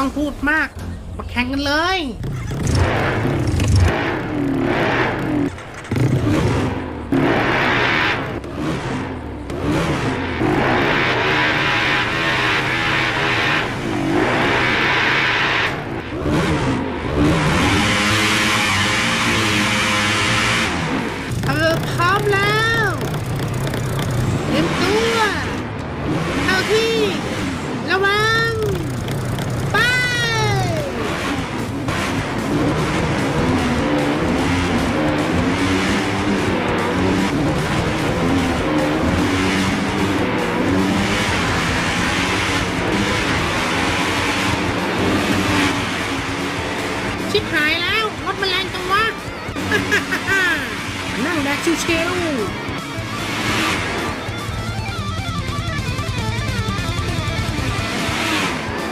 ต้องพูดมาก มาแข่งกันเลย เออพร้อมแล้ว ชิบหายแล้วรถมันแรงจังวะนั่งแดกชิวๆ